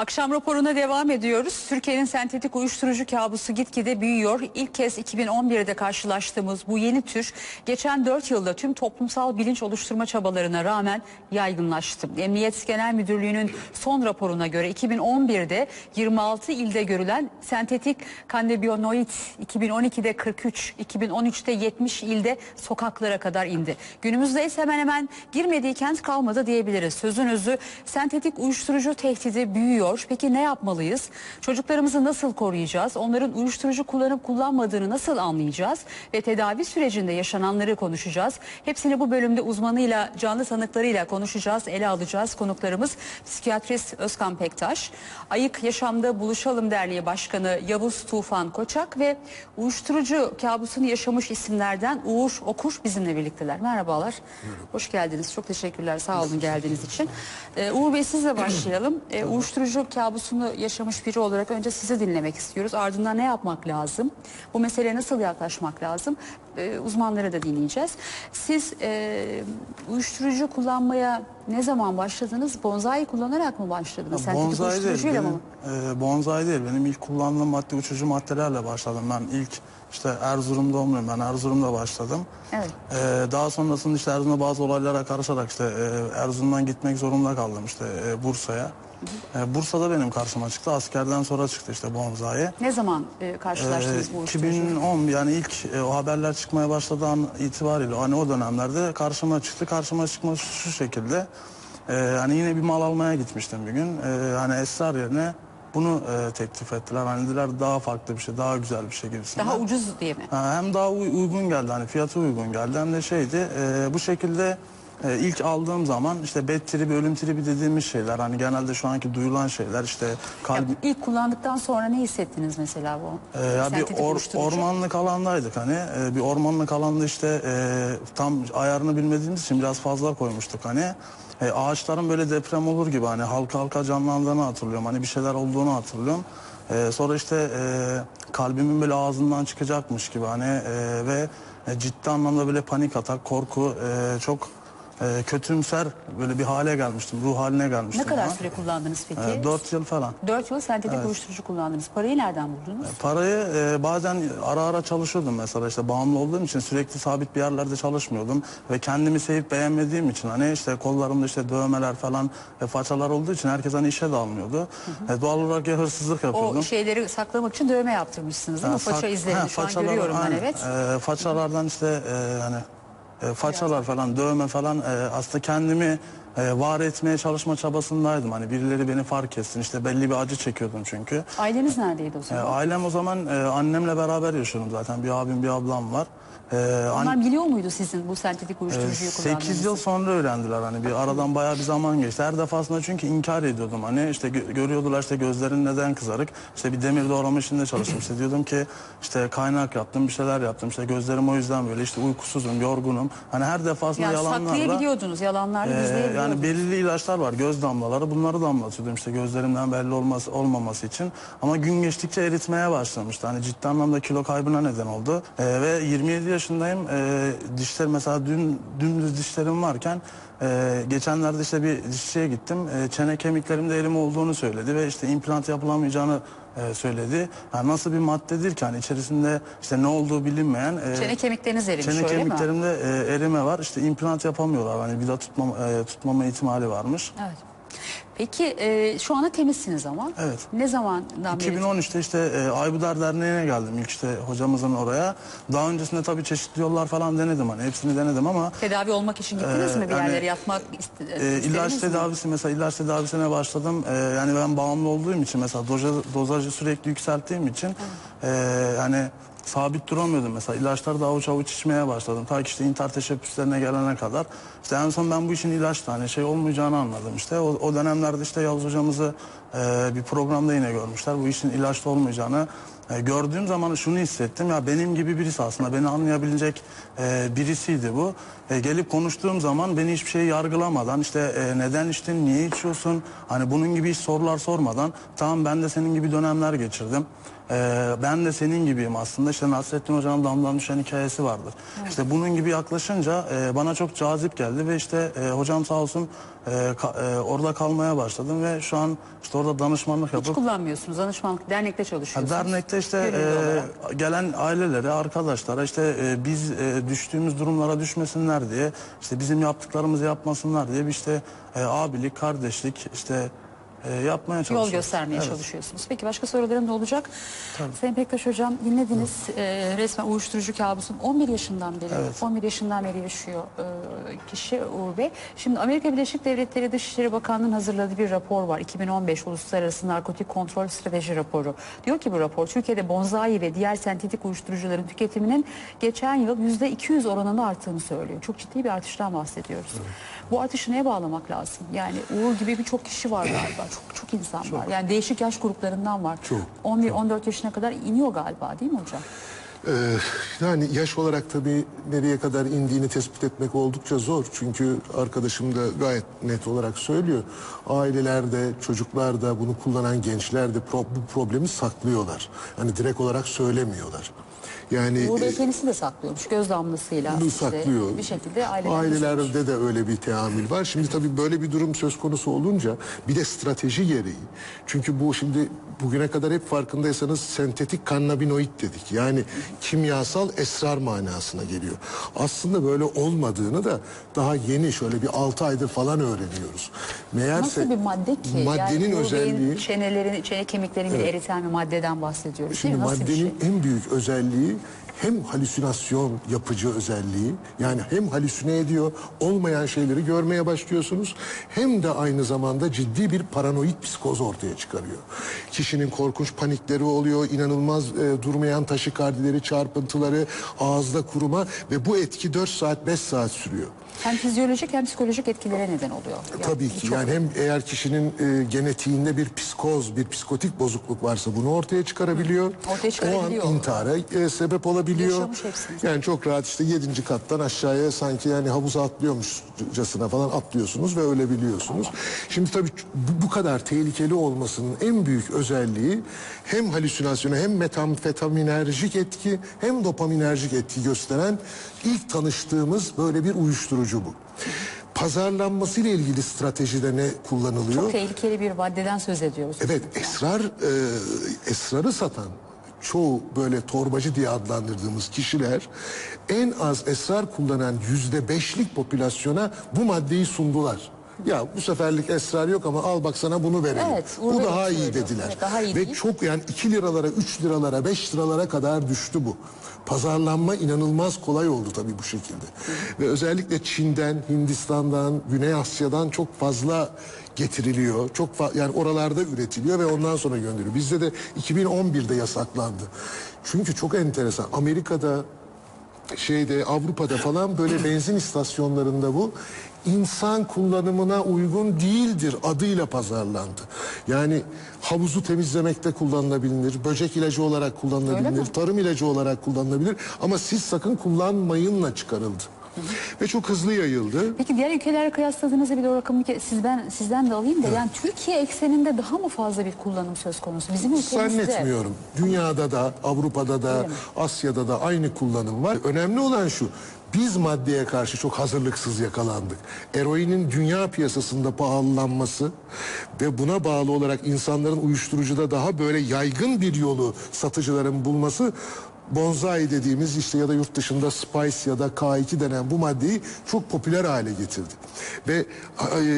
Akşam raporuna devam ediyoruz. Türkiye'nin sentetik uyuşturucu kabusu gitgide büyüyor. İlk kez 2011'de karşılaştığımız bu yeni tür geçen 4 yılda tüm toplumsal bilinç oluşturma çabalarına rağmen yaygınlaştı. Emniyet Genel Müdürlüğü'nün son raporuna göre 2011'de 26 ilde görülen sentetik kandibiyanoid 2012'de 43, 2013'te 70 ilde sokaklara kadar indi. Günümüzde ise hemen hemen girmediği kent kalmadı diyebiliriz. Sözün özü sentetik uyuşturucu tehdidi büyüyor. Peki ne yapmalıyız? Çocuklarımızı nasıl koruyacağız? Onların uyuşturucu kullanıp kullanmadığını nasıl anlayacağız? Ve tedavi sürecinde yaşananları konuşacağız. Hepsini bu bölümde uzmanıyla, canlı tanıklarıyla konuşacağız, ele alacağız. Konuklarımız psikiyatrist Özkan Pektaş, Ayık Yaşamda Buluşalım Derneği Başkanı Yavuz Tufan Koçak ve uyuşturucu kabusunu yaşamış isimlerden Uğur Okur bizimle birlikteler. Merhabalar. Hoş geldiniz. Çok teşekkürler. Sağ olun geldiğiniz için. Ee, Uğur Bey sizle başlayalım. Ee, uyuşturucu kabusunu yaşamış biri olarak önce sizi dinlemek istiyoruz. Ardından ne yapmak lazım? Bu meseleye nasıl yaklaşmak lazım? Ee, uzmanları da dinleyeceğiz. Siz e, uyuşturucu kullanmaya ne zaman başladınız? Bonzai kullanarak mı başladınız? Sentetik Bonzai değil, benim, mı? e, bonzai değil. Benim ilk kullandığım madde uçucu maddelerle başladım. Ben ilk işte Erzurum'da olmuyorum. Ben Erzurum'da başladım. Evet. E, daha sonrasında işte Erzurum'da bazı olaylara karışarak işte e, Erzurum'dan gitmek zorunda kaldım işte e, Bursa'ya. E, Bursa'da benim karşıma çıktı. Askerden sonra çıktı işte bonzai. Ne zaman e, karşılaştınız bu Ee, uyuşturucu? 2010 yani ilk e, o haberler çıkmaya başladığı an itibariyle hani o dönemlerde karşıma çıktı. Karşıma çıkması şu şekilde. E, hani yine bir mal almaya gitmiştim bir gün. E, hani esrar yerine bunu e, teklif ettiler. Hani dediler daha farklı bir şey, daha güzel bir şey gibisinden. Daha ucuz diye mi? Ha, hem daha uy- uygun geldi hani fiyatı uygun geldi hem de şeydi e, bu şekilde e, ilk aldığım zaman işte bed tribi, ölüm tribi dediğimiz şeyler hani genelde şu anki duyulan şeyler işte Ya, kalp ilk kullandıktan sonra ne hissettiniz mesela bu? Ee, ya bir or- ormanlık alandaydık hani. Ee, bir ormanlık alanda işte e, tam ayarını bilmediğimiz için biraz fazla koymuştuk hani. E, ağaçların böyle deprem olur gibi hani halka halka canlandığını hatırlıyorum hani bir şeyler olduğunu hatırlıyorum. E, sonra işte e, kalbimin böyle ağzından çıkacakmış gibi hani e, ve e, ciddi anlamda böyle panik atak korku e, çok e, kötümser böyle bir hale gelmiştim ruh haline gelmiştim Ne kadar ben. süre kullandınız peki? E, dört yıl falan 4 yıl sentetik uyuşturucu kullandınız. Parayı nereden buldunuz? Parayı e, bazen ara ara çalışıyordum mesela işte bağımlı olduğum için sürekli sabit bir yerlerde çalışmıyordum ve kendimi sevip beğenmediğim için hani işte kollarımda işte dövmeler falan ve façalar olduğu için herkes hani işe de almıyor. E, doğal olarak ya hırsızlık yapıyordum. O şeyleri saklamak için dövme yaptırmışsınız değil mi? Ha, Faça sak- izlerini ha, şu an görüyorum ben aynen. evet. E, façalardan işte e, hani e, façalar falan dövme falan e, aslında kendimi e, var etmeye çalışma çabasındaydım. Hani birileri beni fark etsin işte belli bir acı çekiyordum çünkü. Aileniz neredeydi o E, zaman? ailem o zaman e, annemle beraber yaşıyorum zaten. Bir abim bir ablam var. E, an- Onlar biliyor muydu sizin bu sentetik uyuşturucuyu kullandığınızı? 8 yıl sonra öğrendiler hani bir aradan bayağı bir zaman geçti. Her defasında çünkü inkar ediyordum hani işte gö- görüyordular işte gözlerin neden kızarık. İşte bir demir doğrama işinde çalıştım. İşte diyordum ki işte kaynak yaptım bir şeyler yaptım. İşte gözlerim o yüzden böyle işte uykusuzum, yorgunum. Hani her defasında Yani yalanlarla. saklayabiliyordunuz, yalanlarla Ee, gizleyebiliyordunuz. yani belirli ilaçlar var göz damlaları bunları damlatıyordum işte gözlerimden belli olması, olmaması için ama gün geçtikçe eritmeye başlamıştı hani ciddi anlamda kilo kaybına neden oldu Ee, ve 27 yaşındayım Ee, dişler mesela dün dümdüz dişlerim varken e, geçenlerde işte bir dişçiye gittim Ee, çene kemiklerimde erim olduğunu söyledi ve işte implant yapılamayacağını e, söyledi yani nasıl bir maddedir ki hani içerisinde işte ne olduğu bilinmeyen e, Çene kemikleriniz erimiş Çene öyle mi? kemiklerimde e, erime var. İşte implant yapamıyorlar. Hani daha tutmama, e, tutmama ihtimali varmış. Evet. Peki e, şu anda temizsiniz ama. Evet. Ne zamandan beri? 2013'te işte e, Aybudar Derneği'ne geldim ilk işte hocamızın oraya. Daha öncesinde tabii çeşitli yollar falan denedim hani hepsini denedim ama Tedavi olmak için gittiniz Ee, mi? Bir yani, yerlere yatmak e, ilaç mi? tedavisi mesela ilaç tedavisine başladım. E, yani ben bağımlı olduğum için mesela doza- dozajı sürekli yükselttiğim için e, yani sabit duramıyordum mesela ilaçları da avuç avuç içmeye başladım. Ta ki işte intihar teşebbüslerine gelene kadar. İşte en son ben bu işin ilaçla hani şey olmayacağını anladım işte. O, o dönemlerde işte Yavuz hocamızı e, bir programda yine görmüşler. Bu işin ilaçla olmayacağını E, gördüğüm zaman şunu hissettim ya benim gibi birisi aslında beni anlayabilecek e, birisiydi bu. E, gelip konuştuğum zaman beni hiçbir şey yargılamadan işte e, neden içtin, niye içiyorsun hani bunun gibi hiç sorular sormadan tamam ben de senin gibi dönemler geçirdim. E, ben de senin gibiyim aslında işte Nasrettin Hoca'nın damdan düşen hikayesi vardır. İşte bunun gibi yaklaşınca e, bana çok cazip geldi ve işte e, hocam sağ olsun e, ka- e, orada kalmaya başladım ve şu an işte orada danışmanlık Hiç yapıp kullanmıyorsunuz. Danışmanlık dernekte Ha, çalışıyorsunuz. Dernekte işte e, gelen ailelere, arkadaşlara işte e, biz e, düştüğümüz durumlara düşmesinler diye işte bizim yaptıklarımızı yapmasınlar diye bir işte e, abilik, kardeşlik işte e, yapmaya çalışıyoruz. Yol göstermeye Evet. çalışıyorsunuz. Peki başka sorularım da olacak. Sayın Pektaş Hocam dinlediniz e, resmen uyuşturucu kabusun 11 yaşından beri, Evet. 11 yaşından beri yaşıyor e, kişi Uğur Bey. Şimdi Amerika Birleşik Devletleri Dışişleri Bakanlığı'nın hazırladığı bir rapor var. 2015 Uluslararası Narkotik Kontrol Strateji raporu. Diyor ki bu rapor Türkiye'de bonzai ve diğer sentetik uyuşturucuların tüketiminin geçen yıl %200 oranında arttığını söylüyor. Çok ciddi bir artıştan bahsediyoruz. Bu artışı neye bağlamak lazım? Yani Uğur gibi birçok kişi var galiba. Çok çok insan var. Yani değişik yaş gruplarından var. Çok, 11-14 yaşına kadar iniyor galiba değil mi hocam? Ee, yani yaş olarak tabii nereye kadar indiğini tespit etmek oldukça zor. Çünkü arkadaşım da gayet net olarak söylüyor. Ailelerde, çocuklarda, bunu kullanan gençler de pro- bu problemi saklıyorlar. Hani direkt olarak söylemiyorlar. Yani Uğur Bey kendisi de saklıyormuş göz damlasıyla. bunu saklıyor. Bir şekilde Ailelerde de öyle bir teamül var. Şimdi tabii böyle bir durum söz konusu olunca bir de strateji gereği. Çünkü bu şimdi bugüne kadar hep farkındaysanız sentetik kannabinoid dedik. Yani kimyasal esrar manasına geliyor. Aslında böyle olmadığını da daha yeni şöyle bir 6 aydır falan öğreniyoruz. Meğerse Nasıl bir madde ki? Maddenin yani özelliği çenelerini, çene kemiklerini eriten bir maddeden bahsediyoruz. Şimdi maddenin şey? en büyük özelliği hem halüsinasyon yapıcı özelliği yani hem halüsine ediyor olmayan şeyleri görmeye başlıyorsunuz hem de aynı zamanda ciddi bir paranoid psikoz ortaya çıkarıyor. Kişinin korkunç panikleri oluyor, inanılmaz e, durmayan taşikardileri, çarpıntıları, ağızda kuruma ve bu etki 4 saat 5 saat sürüyor. Hem fizyolojik hem psikolojik etkilere neden oluyor. Yani Tabii ki çok- yani hem eğer kişinin e, genetiğinde bir psikoz, bir psikotik bozukluk varsa bunu ortaya çıkarabiliyor. Ortaya çıkarabiliyor. O an intihara e, sebep olabiliyor. Yaşamış hepsini. Yani çok rahat işte yedinci kattan aşağıya sanki yani havuza atlıyormuşçasına falan atlıyorsunuz ve ölebiliyorsunuz. Şimdi tabii bu, bu kadar tehlikeli olmasının en büyük özelliği hem halüsinasyona hem metamfetaminerjik etki hem dopaminerjik etki gösteren ilk tanıştığımız böyle bir uyuşturucu bu. Pazarlanması ile ilgili stratejide ne kullanılıyor? Çok tehlikeli bir maddeden söz ediyoruz. Evet esrar e, esrarı satan çoğu böyle torbacı diye adlandırdığımız kişiler en az esrar kullanan yüzde beşlik popülasyona bu maddeyi sundular. Ya bu seferlik esrar yok ama al bak sana bunu verelim. Evet, bu daha iyi dediler. Evet, daha iyi Ve değil. çok yani 2 liralara, 3 liralara, 5 liralara kadar düştü bu. Pazarlanma inanılmaz kolay oldu tabii bu şekilde. Ve özellikle Çin'den, Hindistan'dan, Güney Asya'dan çok fazla getiriliyor. Çok fa- yani oralarda üretiliyor ve ondan sonra gönderiliyor. Bizde de 2011'de yasaklandı. Çünkü çok enteresan. Amerika'da şeyde Avrupa'da falan böyle benzin istasyonlarında bu insan kullanımına uygun değildir adıyla pazarlandı. Yani havuzu temizlemekte kullanılabilir, böcek ilacı olarak kullanılabilir, tarım ilacı olarak kullanılabilir ama siz sakın kullanmayınla çıkarıldı. Ve çok hızlı yayıldı. Peki diğer ülkelerle kıyasladığınızda bir de o rakamı sizden sizden de alayım da yani Türkiye ekseninde daha mı fazla bir kullanım söz konusu? Bizim ülkemizde. Zannetmiyorum. Dünyada da, Avrupa'da da? Asya'da da aynı kullanım var. Önemli olan şu. Biz maddeye karşı çok hazırlıksız yakalandık. Eroinin dünya piyasasında pahalanması ve buna bağlı olarak insanların uyuşturucuda daha böyle yaygın bir yolu satıcıların bulması Bonzai dediğimiz işte ya da yurt dışında Spice ya da K2 denen bu maddeyi çok popüler hale getirdi. Ve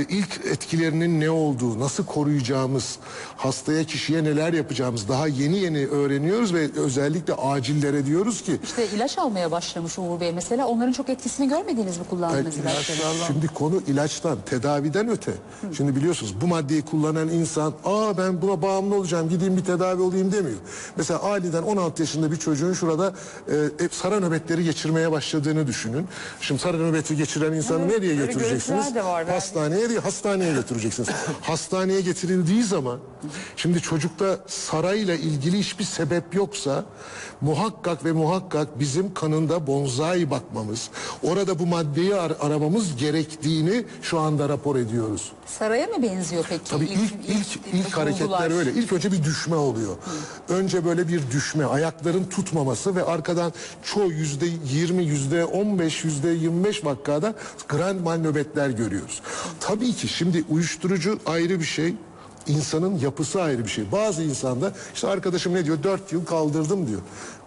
ilk etkilerinin ne olduğu, nasıl koruyacağımız, hastaya kişiye neler yapacağımız daha yeni yeni öğreniyoruz ve özellikle acillere diyoruz ki İşte ilaç almaya başlamış Uğur Bey mesela. Onların çok etkisini görmediniz mi kullandığınız Evet, ilaçları? Şimdi konu ilaçtan, tedaviden öte. Şimdi biliyorsunuz bu maddeyi kullanan insan, aa ben buna bağımlı olacağım, gideyim bir tedavi olayım demiyor. Mesela aniden 16 yaşında bir çocuğun şurada e, hep sara nöbetleri geçirmeye başladığını düşünün. Şimdi sara nöbeti geçiren insanı Evet, nereye götüreceksiniz? var, Hastaneye değil, hastaneye götüreceksiniz. hastaneye getirildiği zaman şimdi çocukta sarayla ilgili hiçbir sebep yoksa muhakkak ve muhakkak bizim kanında bonzai bakmamız, orada bu maddeyi ar- aramamız gerektiğini şu anda rapor ediyoruz. Saraya mı benziyor peki? Tabii ilk ilk ilk, hareketler bulgular? öyle. İlk önce bir düşme oluyor. Önce böyle bir düşme, ayakların tutmaması ve arkadan çoğu yüzde 20, yüzde 15, yüzde 25 vakada grand mal nöbetler görüyoruz. Tabii ki şimdi uyuşturucu ayrı bir şey. İnsanın yapısı ayrı bir şey. Bazı insanda işte arkadaşım ne diyor 4 yıl kaldırdım diyor.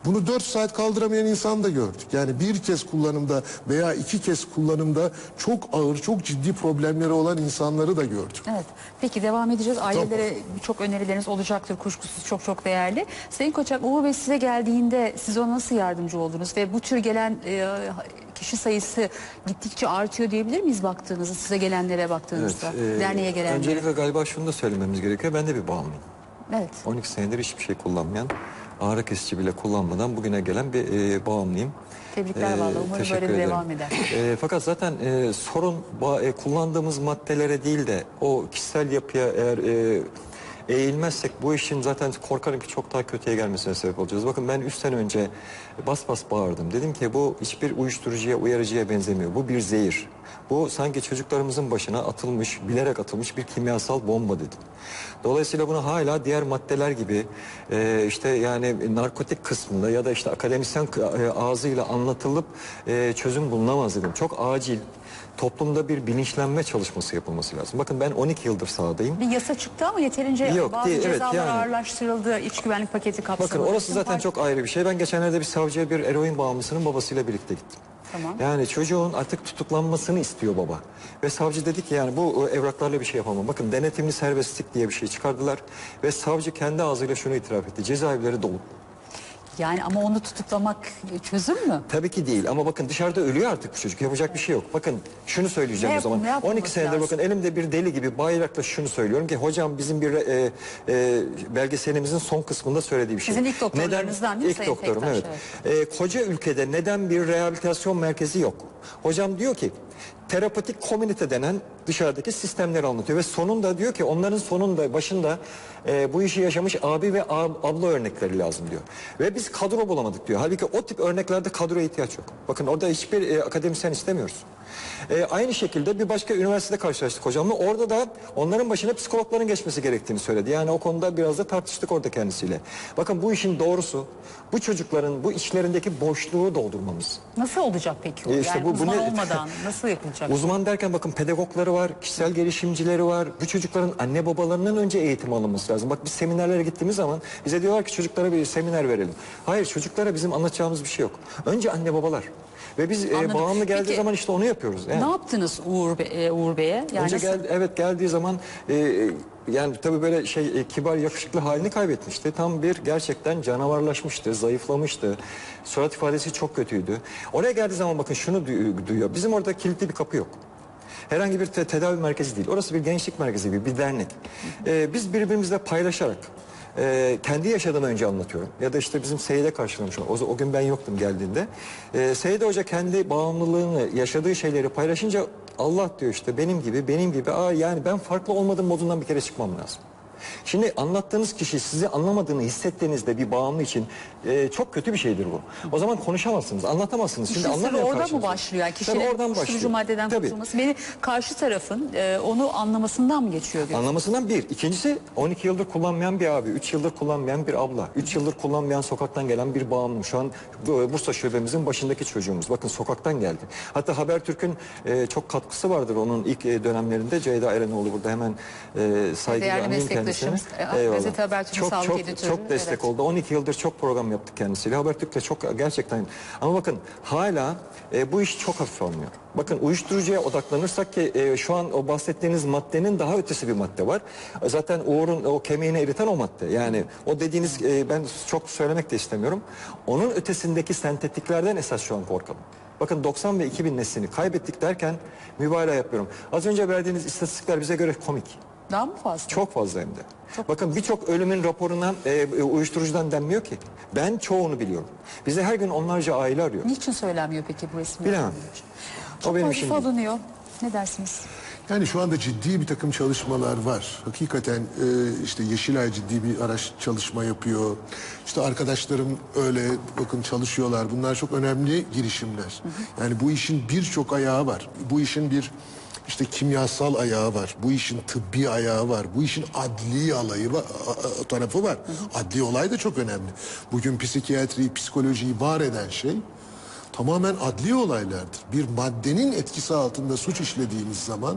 Bunu 4 saat kaldıramayan insan da gördük. Yani bir kez kullanımda veya iki kez kullanımda çok ağır, çok ciddi problemleri olan insanları da gördük. Evet. Peki devam edeceğiz. Ailelere çok önerileriniz olacaktır kuşkusuz çok çok değerli. Sayın Koçak Uğur Bey size geldiğinde siz ona nasıl yardımcı oldunuz ve bu tür gelen e, kişi sayısı gittikçe artıyor diyebilir miyiz baktığınızda size gelenlere baktığınızda e, derneğe gelenlere? Öncelikle galiba şunu da söylememiz gerekiyor. Ben de bir bağımlıyım. Evet. 12 senedir hiçbir şey kullanmayan, ağrı kesici bile kullanmadan bugüne gelen bir e, bağımlıyım. Tebrikler Ee, vallahi. Umarım böyle ederim. devam eder. Ee, fakat zaten e, sorun e, kullandığımız maddelere değil de o kişisel yapıya eğer e, eğilmezsek bu işin zaten korkarım ki çok daha kötüye gelmesine sebep olacağız. Bakın ben 3 sene önce bas bas bağırdım. Dedim ki bu hiçbir uyuşturucuya, uyarıcıya benzemiyor. Bu bir zehir. Bu sanki çocuklarımızın başına atılmış, bilerek atılmış bir kimyasal bomba dedim. Dolayısıyla bunu hala diğer maddeler gibi e, işte yani narkotik kısmında ya da işte akademisyen e, ağzıyla anlatılıp e, çözüm bulunamaz dedim. Çok acil toplumda bir bilinçlenme çalışması yapılması lazım. Bakın ben 12 yıldır sahadayım. Bir yasa çıktı ama yeterince Yok, bazı değil, evet, cezalar yani. ağırlaştırıldı. İç güvenlik paketi kapsamında. Bakın orası zaten parti- çok ayrı bir şey. Ben geçenlerde bir savcıya bir eroin bağımlısının babasıyla birlikte gittim. Tamam. Yani çocuğun artık tutuklanmasını istiyor baba. Ve savcı dedi ki yani bu evraklarla bir şey yapamam. Bakın denetimli serbestlik diye bir şey çıkardılar. Ve savcı kendi ağzıyla şunu itiraf etti. Cezaevleri dolu. Yani ama onu tutuklamak çözüm mü? Tabii ki değil ama bakın dışarıda ölüyor artık bu çocuk. Yapacak bir şey yok. Bakın şunu söyleyeceğim Ne o zaman. ne yapılması 12 senedir lazım? bakın elimde bir deli gibi bayrakla şunu söylüyorum ki hocam bizim bir e, e, belgeselimizin son kısmında söylediği bir şey. Sizin ilk doktorlarınızdan değil mi İlk doktorum Tektaş? evet. E, koca ülkede neden bir rehabilitasyon merkezi yok? Hocam diyor ki terapatik komünite denen dışarıdaki sistemleri anlatıyor ve sonunda diyor ki onların sonunda başında e, bu işi yaşamış abi ve ab- abla örnekleri lazım diyor. Ve biz kadro bulamadık diyor. Halbuki o tip örneklerde kadroya ihtiyaç yok. Bakın orada hiçbir e, akademisyen istemiyoruz. E, aynı şekilde bir başka üniversitede karşılaştık hocamla. Orada da onların başına psikologların geçmesi gerektiğini söyledi. Yani o konuda biraz da tartıştık orada kendisiyle. Bakın bu işin doğrusu bu çocukların bu içlerindeki boşluğu doldurmamız. Nasıl olacak peki o? E işte yani bu- bu uzman ne- olmadan nasıl yapılacak? Uzman derken bakın pedagogları var, kişisel gelişimcileri var. Bu çocukların anne babalarının önce eğitim alınması lazım. Bak biz seminerlere gittiğimiz zaman bize diyorlar ki çocuklara bir seminer verelim. Hayır çocuklara bizim anlatacağımız bir şey yok. Önce anne babalar. Ve biz e, bağımlı geldiği Peki, zaman işte onu yapıyoruz. Yani. Ne yaptınız Uğur, Bey, e, Uğur Bey'e? Yani Önce nasıl- geldi, evet geldiği zaman e, yani tabii böyle şey e, kibar yakışıklı halini kaybetmişti. Tam bir gerçekten canavarlaşmıştı, zayıflamıştı. Surat ifadesi çok kötüydü. Oraya geldiği zaman bakın şunu duy- duyuyor. Bizim orada kilitli bir kapı yok. Herhangi bir te- tedavi merkezi değil. Orası bir gençlik merkezi gibi bir dernek. E, biz birbirimizle paylaşarak e, kendi yaşadığımı önce anlatıyorum. Ya da işte bizim Seyide karşılamış. O, o gün ben yoktum geldiğinde. E, Seyide Hoca kendi bağımlılığını, yaşadığı şeyleri paylaşınca Allah diyor işte benim gibi, benim gibi. Aa yani ben farklı olmadığım modundan bir kere çıkmam lazım. Şimdi anlattığınız kişi sizi anlamadığını hissettiğinizde bir bağımlı için e, çok kötü bir şeydir bu. O zaman konuşamazsınız, anlatamazsınız. Şimdi İşin sırrı orada mı başlıyor? Yani Tabii kişinin oradan başlıyor. maddeden Tabii. kurtulması. Beni karşı tarafın e, onu anlamasından mı geçiyor diyor? Anlamasından bir. İkincisi 12 yıldır kullanmayan bir abi, 3 yıldır kullanmayan bir abla, 3 yıldır kullanmayan sokaktan gelen bir bağımlı. Şu an bu- Bursa şubemizin başındaki çocuğumuz. Bakın sokaktan geldi. Hatta Habertürk'ün e, çok katkısı vardır onun ilk e, dönemlerinde. Ceyda Erenoğlu burada hemen e, saygıyla anayım kendisini. Meslektaşımız, e, Eyvallah. Gazete Habertürk'ün çok, sağlık çok, editörü, Çok destek evet. oldu. 12 yıldır çok program yaptık kendisiyle. Habertürk'le çok gerçekten. Ama bakın hala e, bu iş çok hafif alınıyor. Bakın uyuşturucuya odaklanırsak ki e, şu an o bahsettiğiniz maddenin daha ötesi bir madde var. E, Zaten Uğur'un o kemiğini eriten o madde. Yani o dediğiniz e, ben çok söylemek de istemiyorum. Onun ötesindeki sentetiklerden esas şu an korkalım. Bakın 90 ve 2000 neslini kaybettik derken mübalağa yapıyorum. Az önce verdiğiniz istatistikler bize göre komik. Daha mı fazla? Çok fazla hem de. Bakın birçok ölümün raporuna e, uyuşturucudan denmiyor ki. Ben çoğunu biliyorum. Bize her gün onlarca aile arıyor. Niçin söylenmiyor peki bu resimler? Bilemem. Çok O benim işim değil. alınıyor. Ne dersiniz? Yani şu anda ciddi bir takım çalışmalar var. Hakikaten e, işte Yeşilay ciddi bir araç çalışma yapıyor. İşte arkadaşlarım öyle bakın çalışıyorlar. Bunlar çok önemli girişimler. Yani bu işin birçok ayağı var. Bu işin bir işte kimyasal ayağı var. Bu işin tıbbi ayağı var. Bu işin adli alayı var, tarafı var. Adli olay da çok önemli. Bugün psikiyatri, psikolojiyi var eden şey tamamen adli olaylardır. Bir maddenin etkisi altında suç işlediğiniz zaman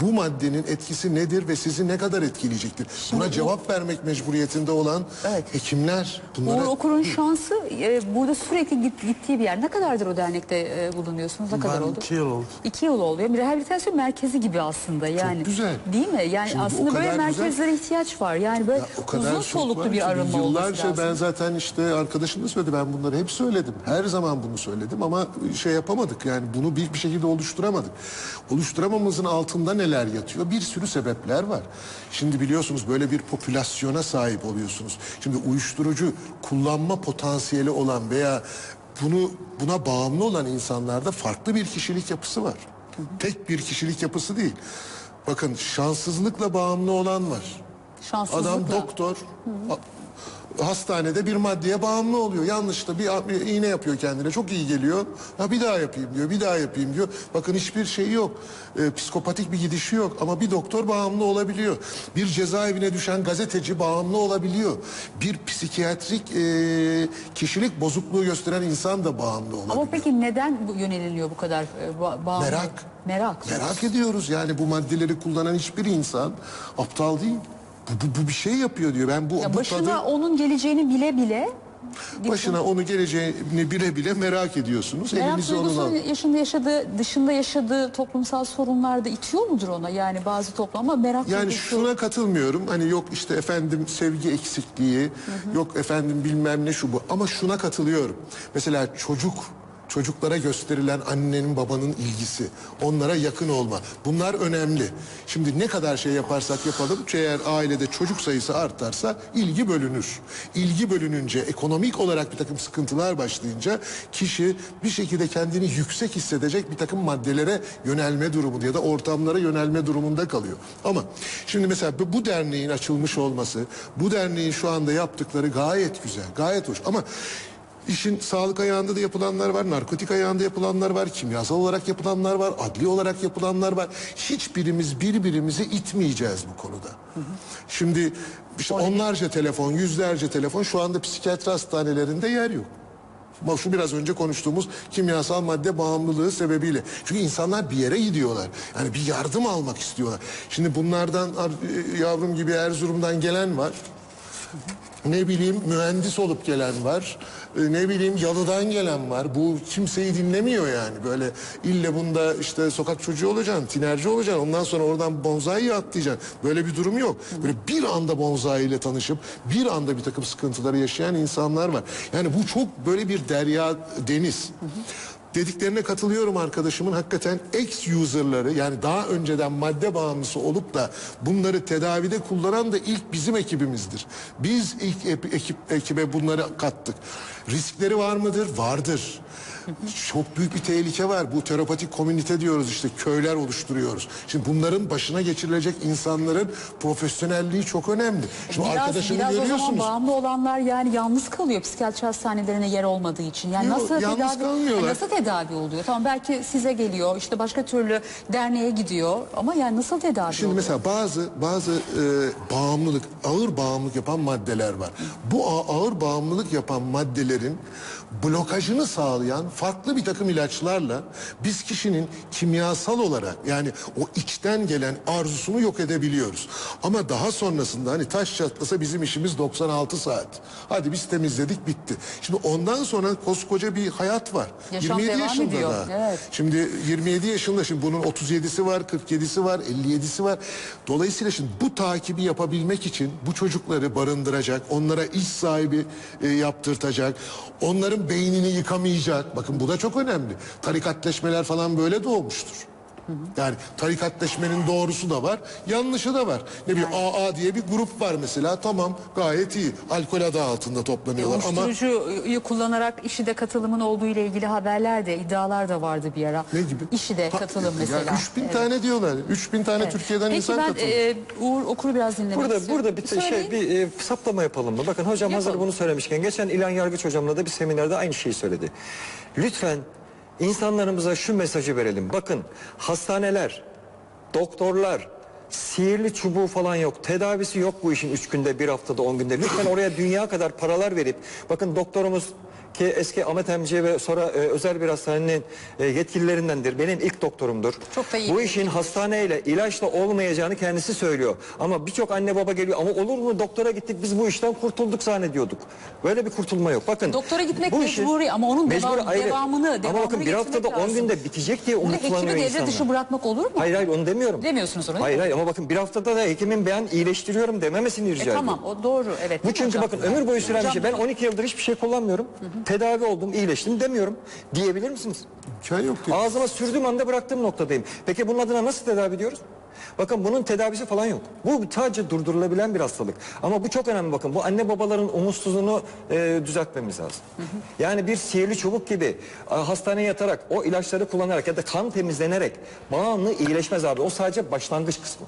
bu maddenin etkisi nedir ve sizi ne kadar etkileyecektir? Buna cevap vermek mecburiyetinde olan hekimler. Bunlara... Uğur Okur'un şansı e, burada sürekli git, gittiği bir yer. Ne kadardır o dernekte e, bulunuyorsunuz? Ne kadar Ben oldu? iki yıl oldu. İki yıl oldu. Bir rehabilitasyon merkezi gibi aslında yani. güzel. Değil mi? Yani Şimdi aslında böyle kadar güzel. merkezlere ihtiyaç var. Yani böyle Ya o kadar uzun çok soluklu var bir arınma olması Yıllarca lazım. ben zaten işte arkadaşım da söyledi ben bunları hep söyledim. Her zaman bunu söyledim ama şey yapamadık yani bunu bir, bir şekilde oluşturamadık. Oluşturamamızın altında neler yatıyor? Bir sürü sebepler var. Şimdi biliyorsunuz böyle bir popülasyona sahip oluyorsunuz. Şimdi uyuşturucu kullanma potansiyeli olan veya bunu buna bağımlı olan insanlarda farklı bir kişilik yapısı var. Tek bir kişilik yapısı değil. Bakın şanssızlıkla bağımlı olan var. Şanssızlıkla. Adam doktor a- hastanede bir maddeye bağımlı oluyor. Yanlışta bir, bir iğne yapıyor kendine. Çok iyi geliyor. Ha bir daha yapayım diyor. Bir daha yapayım diyor. Bakın hiçbir şeyi yok. Ee, psikopatik bir gidişi yok ama bir doktor bağımlı olabiliyor. Bir cezaevine düşen gazeteci bağımlı olabiliyor. Bir psikiyatrik e, kişilik bozukluğu gösteren insan da bağımlı olabiliyor. Ama peki neden bu yöneliniyor bu kadar e, ba- bağımlı? Merak. Merak. Merak ediyoruz yani bu maddeleri kullanan hiçbir insan aptal değil. Bu, bu, bu bir şey yapıyor diyor. Ben bu, Ya bu başına tadı onun geleceğini bile bile başına onu geleceğini bile bile merak ediyorsunuz. Merak Elinizi onun duygusu alın. yaşında yaşadığı, dışında yaşadığı toplumsal sorunlar da itiyor mudur ona? Yani bazı toplum ama merak Yani duygusu... şuna katılmıyorum. Hani yok işte efendim sevgi eksikliği, yok efendim bilmem ne şu bu. Ama şuna katılıyorum. Mesela çocuk çocuklara gösterilen annenin babanın ilgisi, onlara yakın olma. Bunlar önemli. Şimdi ne kadar şey yaparsak yapalım, eğer ailede çocuk sayısı artarsa ilgi bölünür. İlgi bölününce, ekonomik olarak bir takım sıkıntılar başlayınca kişi bir şekilde kendini yüksek hissedecek bir takım maddelere yönelme durumunda ya da ortamlara yönelme durumunda kalıyor. Ama şimdi mesela bu derneğin açılmış olması, bu derneğin şu anda yaptıkları gayet güzel, gayet hoş. Ama İşin sağlık ayağında da yapılanlar var, narkotik ayağında yapılanlar var, kimyasal olarak yapılanlar var, adli olarak yapılanlar var. Hiçbirimiz birbirimizi itmeyeceğiz bu konuda. Şimdi işte onlarca telefon, yüzlerce telefon şu anda psikiyatri hastanelerinde yer yok. Şu biraz önce konuştuğumuz kimyasal madde bağımlılığı sebebiyle. Çünkü insanlar bir yere gidiyorlar. Yani bir yardım almak istiyorlar. Şimdi bunlardan ar- yavrum gibi Erzurum'dan gelen var. Ne bileyim mühendis olup gelen var. E, Ne bileyim yalıdan gelen var. Bu kimseyi dinlemiyor yani. Böyle ille bunda işte sokak çocuğu olacaksın, tinerci olacaksın. Ondan sonra oradan bonzaiye atlayacaksın. Böyle bir durum yok. Böyle bir anda bonzai ile tanışıp bir anda bir takım sıkıntıları yaşayan insanlar var. Yani bu çok böyle bir derya deniz. Dediklerine katılıyorum arkadaşımın hakikaten ex-user'ları yani daha önceden madde bağımlısı olup da bunları tedavide kullanan da ilk bizim ekibimizdir. Biz ilk ekip, ekibe bunları kattık. Riskleri var mıdır? Vardır. Çok büyük bir tehlike var. Bu terapatik komünite diyoruz işte köyler oluşturuyoruz. Şimdi bunların başına geçirilecek insanların profesyonelliği çok önemli. Şimdi Biraz, arkadaşımı biraz o zaman görüyorsunuz. bağımlı olanlar yani yalnız kalıyor psikiyatri hastanelerine yer olmadığı için. Yani Yok, nasıl yalnız tedavi kalmıyorlar. Yani nasıl tedavi oluyor? Tamam belki size geliyor işte başka türlü derneğe gidiyor ama yani nasıl tedavi Şimdi oluyor? mesela bazı bazı e, bağımlılık, ağır bağımlılık yapan maddeler var. Bu ağır bağımlılık yapan maddelerin blokajını sağlayan farklı bir takım ilaçlarla biz kişinin kimyasal olarak yani o içten gelen arzusunu yok edebiliyoruz. Ama daha sonrasında hani taş çatlasa bizim işimiz 96 saat. Hadi biz temizledik bitti. Şimdi ondan sonra koskoca bir hayat var. Yaşam 27 devam yaşında ediyor, daha. evet. Şimdi 27 yaşında şimdi bunun 37'si var, 47'si var, 57'si var. Dolayısıyla şimdi bu takibi yapabilmek için bu çocukları barındıracak, onlara iş sahibi e, yaptırtacak, onların beynini yıkamayacak. Bakın bu da çok önemli. Tarikatleşmeler falan böyle doğmuştur. Yani tarikatleşmenin doğrusu da var, yanlışı da var. Ne bileyim AA diye bir grup var mesela. Tamam gayet iyi. Alkol adı altında toplanıyorlar ama Uyuşturucuyu kullanarak işide katılımın olduğu ile ilgili haberler de iddialar da vardı bir ara. ne gibi? İşide Ha, katılım mesela. Ya 3000 Evet. tane diyorlar. 3000 tane Türkiye'den Peki insan ben katıldı. e, Uğur Okur'u biraz dinlemek Burada istiyorum. burada bir şey Söyleyin. bir e, saptama yapalım mı? Bakın hocam hazır Yapalım. bunu söylemişken geçen İlhan Yargıç hocamla da bir seminerde aynı şeyi söyledi. Lütfen insanlarımıza şu mesajı verelim. Bakın hastaneler, doktorlar, sihirli çubuğu falan yok. Tedavisi yok bu işin 3 günde, bir haftada, 10 günde. Lütfen oraya dünya kadar paralar verip bakın doktorumuz ki eski Ahmet Emci ve sonra e, özel bir hastanenin e, yetkililerindendir. Benim ilk doktorumdur. Çok da iyi Bu işin hastaneyle, ilaçla olmayacağını kendisi söylüyor. Ama birçok anne baba geliyor ama olur mu doktora gittik biz bu işten kurtulduk zannediyorduk. Böyle bir kurtulma yok. Bakın. Doktora gitmek bu mecburi ama onun Mecburi devam- ayrı. devamını, Ama devamını bakın bir haftada 10 lazım. günde bitecek diye umutlanıyor hekimi devre insanlar. dışı bırakmak olur mu? Hayır hayır onu demiyorum. Demiyorsunuz onu, Hayır hayır ama bakın bir haftada da hekimin ben iyileştiriyorum dememesini rica E, ediyorum. tamam o doğru evet. Bu çünkü hocam? bakın ömür boyu süren bir şey. Ben 12 yıldır hiçbir şey kullanmıyorum. Tedavi oldum, iyileştim demiyorum. Diyebilir misiniz? İmkan yok diyor. Ağzıma sürdüğüm anda bıraktığım noktadayım. Peki bunun adına nasıl tedavi ediyoruz? Bakın bunun tedavisi falan yok. Bu sadece durdurulabilen bir hastalık. Ama bu çok önemli bakın. Bu anne babaların umutsuzluğunu e, düzeltmemiz lazım. Yani bir sihirli çubuk gibi e, hastaneye yatarak o ilaçları kullanarak ya da kan temizlenerek bağımlı iyileşmez abi. O sadece başlangıç kısmı.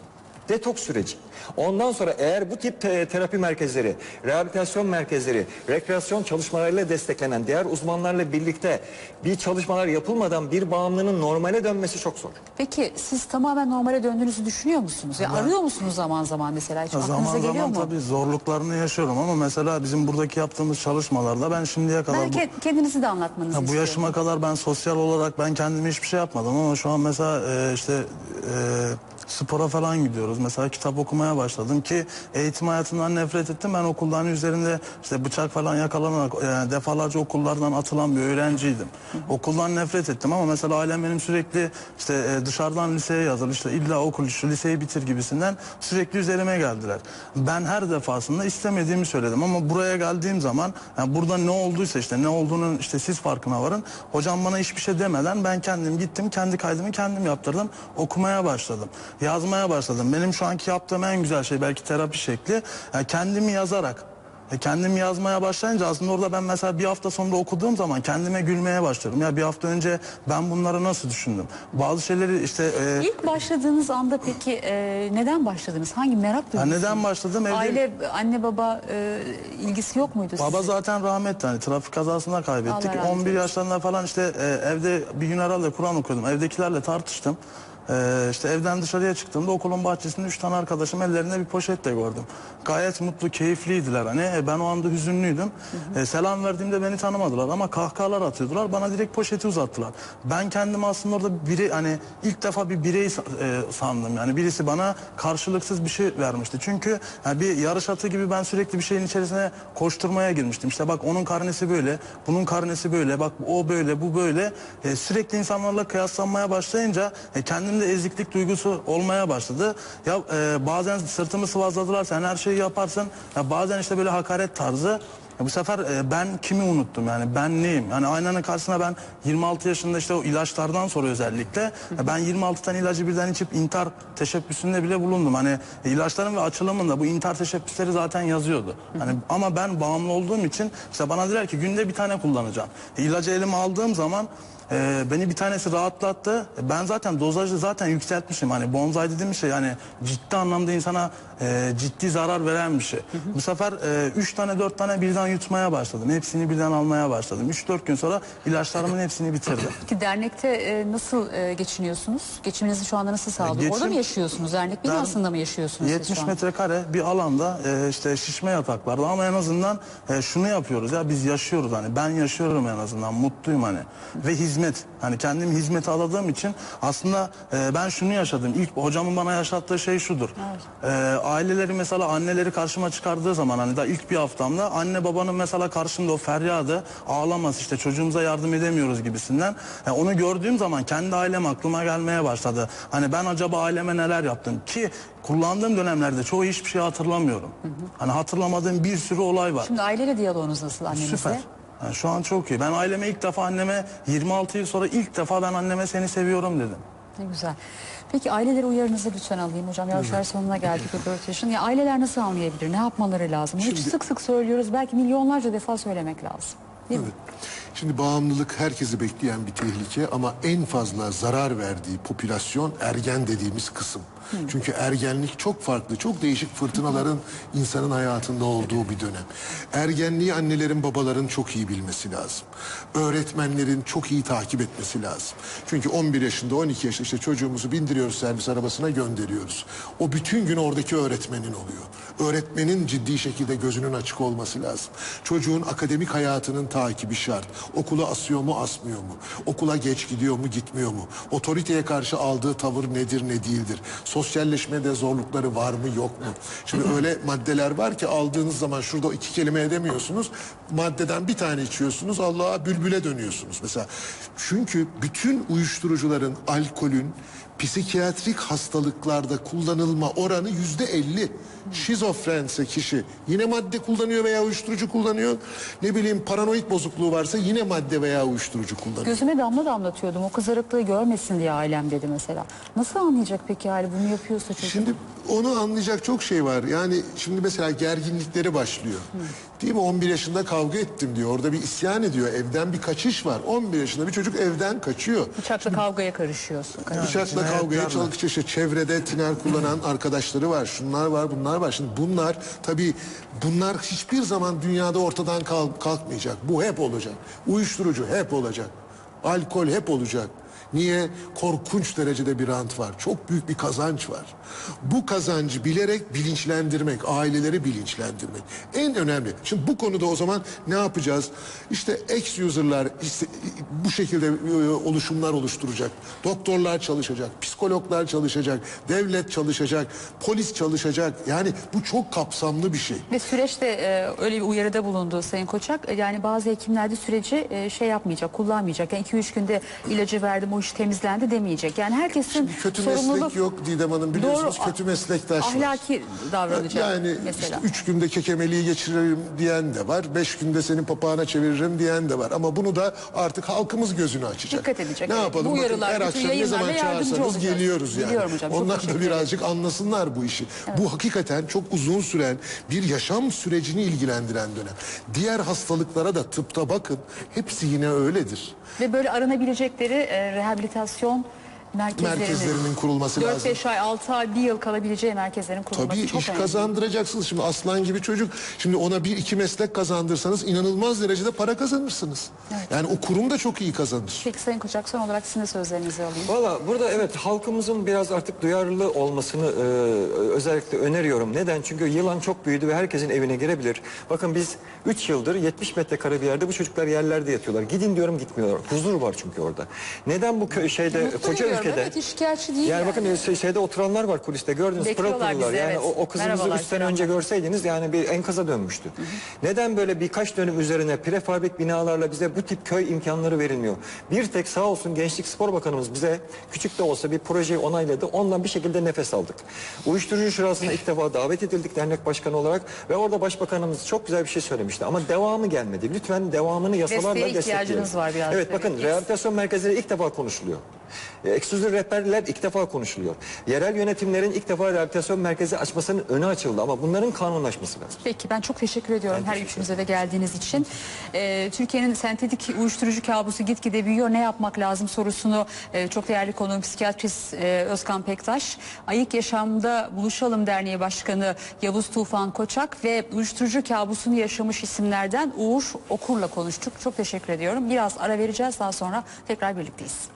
Detoks süreci. Ondan sonra eğer bu tip te- terapi merkezleri, rehabilitasyon merkezleri, rekreasyon çalışmalarıyla desteklenen diğer uzmanlarla birlikte bir çalışmalar yapılmadan bir bağımlının normale dönmesi çok zor. Peki siz tamamen normale döndüğünüzü düşünüyor musunuz? Ya arıyor musunuz zaman zaman mesela hiç aklınıza Zaman geliyor zaman mu? tabii zorluklarını yaşıyorum ama mesela bizim buradaki yaptığımız çalışmalarda ben şimdiye kadar Ben bu- ke- kendinizi de anlatmanızı Ya bu istiyorum. yaşıma kadar ben sosyal olarak ben kendime hiçbir şey yapmadım ama şu an mesela e, işte e, spora falan gidiyoruz. Mesela kitap okumaya başladım ki eğitim hayatından nefret ettim. Ben okuldan üzerinde işte bıçak falan yakalanarak e, defalarca okullardan atılan bir öğrenciydim. Okuldan nefret ettim ama mesela ailem benim sürekli işte e, dışarıdan liseye yazıl işte illa okul şu liseyi bitir gibisinden sürekli üzerime geldiler. Ben her defasında istemediğimi söyledim ama buraya geldiğim zaman yani burada ne olduysa işte ne olduğunun işte siz farkına varın. Hocam bana hiçbir şey demeden ben kendim gittim kendi kaydımı kendim yaptırdım. Okumaya başladım. Yazmaya başladım. Benim şu anki yaptığım en güzel şey belki terapi şekli. Yani kendimi yazarak e kendim yazmaya başlayınca aslında orada ben mesela bir hafta sonra okuduğum zaman kendime gülmeye başlıyorum. Ya bir hafta önce ben bunları nasıl düşündüm? Bazı şeyleri işte e, İlk başladığınız anda peki e, neden başladınız? Hangi merak duydunuz? neden başladım? Evde- Aile, anne baba e, ilgisi yok muydu Baba sizin? zaten rahmetli hani trafik kazasında kaybettik. Allah rahmet 11 eylesin. yaşlarında falan işte e, evde bir gün herhalde Kur'an okuyordum. Evdekilerle tartıştım. E, işte evden dışarıya çıktığımda okulun bahçesinde üç tane arkadaşım ellerinde bir poşetle gördüm. Gayet mutlu, keyifliydiler hani. E, ben o anda hüzünlüydüm. E, selam verdiğimde beni tanımadılar ama kahkahalar atıyordular. Bana direkt poşeti uzattılar. Ben kendimi aslında orada biri hani ilk defa bir birey e, sandım. Yani birisi bana karşılıksız bir şey vermişti. Çünkü yani bir yarış atı gibi ben sürekli bir şeyin içerisine koşturmaya girmiştim. İşte bak onun karnesi böyle, bunun karnesi böyle, bak o böyle, bu böyle. E, sürekli insanlarla kıyaslanmaya başlayınca e, kendimde eziklik duygusu olmaya başladı. Ya e, bazen sırtımı sıvazladılar, sen her şeyi yaparsın. Ya bazen işte böyle hakaret tarzı. Ya bu sefer e, ben kimi unuttum yani ben neyim? Yani aynanın karşısına ben 26 yaşında işte o ilaçlardan sonra özellikle ya ben 26 tane ilacı birden içip intihar teşebbüsünde bile bulundum. Hani e, ilaçların ve açılımında bu intihar teşebbüsleri zaten yazıyordu. Hani ama ben bağımlı olduğum için işte bana dediler ki günde bir tane kullanacağım. E, ilacı elime aldığım zaman ee, beni bir tanesi rahatlattı. Ben zaten dozajı zaten yükseltmişim. Hani bonsai dediğim şey yani ciddi anlamda insana e, ciddi zarar veren bir şey. Bu sefer 3 tane 4 tane birden yutmaya başladım. Hepsini birden almaya başladım. 3-4 gün sonra ilaçlarımın hepsini bitirdim. Peki dernekte e, nasıl e, geçiniyorsunuz? Geçiminizi şu anda nasıl sağlıyor? geçim- Orada mı yaşıyorsunuz? Dernek binasında mı yaşıyorsunuz siz 70 şu an? metrekare bir alanda e, işte şişme yataklarda ama en azından e, şunu yapıyoruz ya biz yaşıyoruz hani ben yaşıyorum en azından mutluyum hani ve hizmet hani kendim hizmete aladığım için aslında e, ben şunu yaşadım ilk hocamın bana yaşattığı şey şudur E, aileleri mesela anneleri karşıma çıkardığı zaman hani da ilk bir haftamda anne babanın mesela karşımda o feryadı ağlaması işte çocuğumuza yardım edemiyoruz gibisinden E, onu gördüğüm zaman kendi ailem aklıma gelmeye başladı hani ben acaba aileme neler yaptım ki kullandığım dönemlerde çoğu hiçbir şey hatırlamıyorum. Hani hatırlamadığım bir sürü olay var. Şimdi aileyle diyaloğunuz nasıl annenizle? Süper. Yani şu an çok iyi. Ben aileme ilk defa anneme 26 yıl sonra ilk defa ben anneme seni seviyorum dedim. Ne güzel. Peki aileleri uyarınızı lütfen alayım hocam. Yavaş yavaş sonuna geldik röportajın. Ya aileler nasıl anlayabilir? Ne yapmaları lazım? Hep sık sık söylüyoruz. Belki milyonlarca defa söylemek lazım. Değil mi? Şimdi bağımlılık herkesi bekleyen bir tehlike ama en fazla zarar verdiği popülasyon ergen dediğimiz kısım. Çünkü ergenlik çok farklı, çok değişik fırtınaların insanın hayatında olduğu bir dönem. Ergenliği annelerin, babaların çok iyi bilmesi lazım. Öğretmenlerin çok iyi takip etmesi lazım. Çünkü 11 yaşında, 12 yaşında işte çocuğumuzu bindiriyoruz servis arabasına gönderiyoruz. O bütün gün oradaki öğretmenin oluyor. Öğretmenin ciddi şekilde gözünün açık olması lazım. Çocuğun akademik hayatının takibi şart. Okula asıyor mu, asmıyor mu? Okula geç gidiyor mu, gitmiyor mu? Otoriteye karşı aldığı tavır nedir, ne değildir? Sosyalleşmede zorlukları var mı, yok mu? Şimdi öyle maddeler var ki aldığınız zaman şurada iki kelime edemiyorsunuz. Maddeden bir tane içiyorsunuz, Allah'a bülbüle dönüyorsunuz mesela. Çünkü bütün uyuşturucuların, alkolün psikiyatrik hastalıklarda kullanılma oranı yüzde elli. Şizofrense kişi yine madde kullanıyor veya uyuşturucu kullanıyor. Ne bileyim paranoid bozukluğu varsa yine madde veya uyuşturucu kullanıyor. Gözüme damla damlatıyordum. O kızarıklığı görmesin diye ailem dedi mesela. Nasıl anlayacak peki aile bunu yapıyorsa çocuk? Şimdi onu anlayacak çok şey var. Yani şimdi mesela gerginlikleri başlıyor. Değil mi? 11 yaşında kavga ettim diyor. Orada bir isyan ediyor. Evden bir kaçış var. 11 yaşında bir çocuk evden kaçıyor. Bıçakla kavgaya karışıyorsun. Bıçakla kavgaya Cinayetlerle. çalışıyor. İşte çevrede tiner kullanan arkadaşları var. Şunlar var, bunlar var. Şimdi bunlar tabii bunlar hiçbir zaman dünyada ortadan kalk- kalkmayacak. Bu hep olacak. Uyuşturucu hep olacak. Alkol hep olacak. Niye? Korkunç derecede bir rant var. Çok büyük bir kazanç var. Bu kazancı bilerek bilinçlendirmek, aileleri bilinçlendirmek. En önemli. Şimdi bu konuda o zaman ne yapacağız? İşte ex-user'lar işte bu şekilde e, oluşumlar oluşturacak. Doktorlar çalışacak, psikologlar çalışacak, devlet çalışacak, polis çalışacak. Yani bu çok kapsamlı bir şey. Ve süreçte e, öyle bir uyarıda bulundu Sayın Koçak. E, Yani bazı hekimler de süreci şey yapmayacak, kullanmayacak. Yani 2-3 günde ilacı verdim iş temizlendi demeyecek. Yani herkesin Kötü sorumluluk... meslek yok Didem Hanım biliyorsunuz Doğru. kötü meslektaş. Ahlaki davranacak Yani mesela. işte üç günde kekemeliği geçiririm diyen de var. Beş günde senin papağana çeviririm diyen de var. Ama bunu da artık halkımız gözünü açacak. Dikkat edecek, Ne evet. yapalım? Bu Bakın uyarılar, her bütün akşam ne zaman çağırsanız olacağız. geliyoruz yani. Biliyorum hocam, Onlar da birazcık anlasınlar bu işi. Bu hakikaten çok uzun süren bir yaşam sürecini ilgilendiren dönem. Diğer hastalıklara da tıpta bakın. Hepsi yine öyledir. Ve böyle aranabilecekleri e, rehabilitasyon merkezlerinin, Merkezlerinin kurulması lazım. 4-5 ay, 6 ay, 1 yıl kalabileceği merkezlerin kurulması Tabii çok iş önemli. kazandıracaksınız. Şimdi aslan gibi çocuk. Şimdi ona bir iki meslek kazandırsanız inanılmaz derecede para kazanırsınız. Yani o kurum da çok iyi kazanır. Peki Sayın Koçak son olarak sizin de sözlerinizi alayım. Valla burada evet halkımızın biraz artık duyarlı olmasını e, özellikle öneriyorum. Neden? Çünkü yılan çok büyüdü ve herkesin evine girebilir. Bakın biz 3 yıldır 70 metrekare bir yerde bu çocuklar yerlerde yatıyorlar. Gidin diyorum gitmiyorlar. Huzur var çünkü orada. Neden bu şeyde Mutlu koca duyuyorum. Evet, hiç şikayetçi değil Yani, yani. bakın şey- şeyde oturanlar var kuliste gördünüz pırıl Bekliyorlar pırıllar. bizi, Yani evet. o, o kızımızı Merhabalar, 3 sene önce görseydiniz yani bir enkaza dönmüştü. Neden böyle birkaç dönüm üzerine prefabrik binalarla bize bu tip köy imkanları verilmiyor? Bir tek sağ olsun Gençlik Spor Bakanımız bize küçük de olsa bir projeyi onayladı. Ondan bir şekilde nefes aldık. Uyuşturucu şurasına ilk defa davet edildik dernek başkanı olarak ve orada başbakanımız çok güzel bir şey söylemişti ama devamı gelmedi. Lütfen devamını yasalarla Desteğe destekleyelim. ihtiyacınız var biraz Evet bakın rehabilitasyon merkezleri ilk defa konuşuluyor. E, Ekskluzif rehberler ilk defa konuşuluyor. Yerel yönetimlerin ilk defa rehabilitasyon merkezi açmasının önü açıldı ama bunların kanunlaşması lazım. Peki ben çok teşekkür ediyorum Ben her teşekkür üçünüze de geldiğiniz için. Ee, Türkiye'nin sentetik uyuşturucu kabusu gitgide büyüyor. Ne yapmak lazım sorusunu e, çok değerli konuğum psikiyatrist e, Özkan Pektaş, Ayık Yaşamda Buluşalım Derneği Başkanı Yavuz Tufan Koçak ve uyuşturucu kabusunu yaşamış isimlerden Uğur Okur'la konuştuk. Çok teşekkür ediyorum. Biraz ara vereceğiz daha sonra tekrar birlikteyiz.